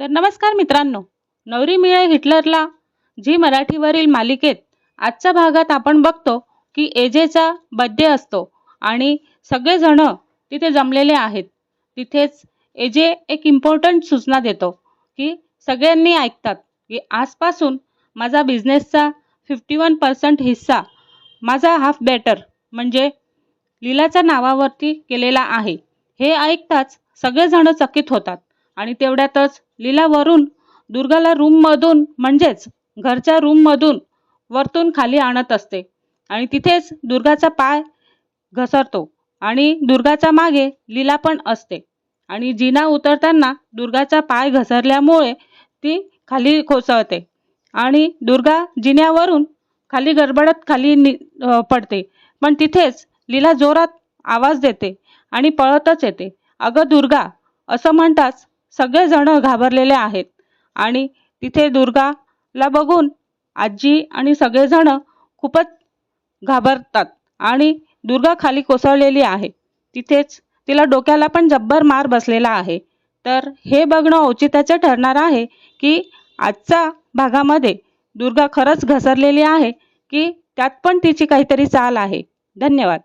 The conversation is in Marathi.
तर नमस्कार मित्रांनो. नवरी मिळे हिटलरला झी मराठीवरील मालिकेत आजच्या भागात आपण बघतो की एजेचा बड्डे असतो आणि सगळेजण तिथे जमलेले आहेत. तिथेच एजे एक इम्पॉर्टंट सूचना देतो की सगळ्यांनी ऐकतात की आजपासून माझा बिझनेसचा फिफ्टी वन पर्सेंट हिस्सा माझा हाफ बेटर म्हणजे लीलाच्या नावावरती केलेला आहे. हे ऐकताच सगळेजण चकित होतात. आणि तेवढ्यातच लीलावरून दुर्गाला रूममधून म्हणजेच घरच्या रूममधून वरतून खाली आणत असते. आणि तिथेच दुर्गाचा पाय घसरतो आणि दुर्गाच्या मागे लीला पण असते. आणि जिना उतरताना दुर्गाचा पाय घसरल्यामुळे ती खाली कोसळते. आणि दुर्गा जिन्यावरून खाली गडबडत खाली नि पडते. पण तिथेच लीला जोरात आवाज देते आणि पळतच येते. अगं दुर्गा असं म्हणताच सगळेजण घाबरलेले आहेत. आणि तिथे दुर्गाला बघून आजी आणि सगळेजण खूपच घाबरतात आणि दुर्गा खाली कोसळलेली आहे. तिथेच तिला डोक्याला पण जब्बर मार बसलेला आहे. तर हे बघणं औचित्याचं ठरणार आहे की आजच्या भागामध्ये दुर्गा खरंच घसरलेली आहे की त्यात पण तिची काहीतरी चाल आहे. धन्यवाद.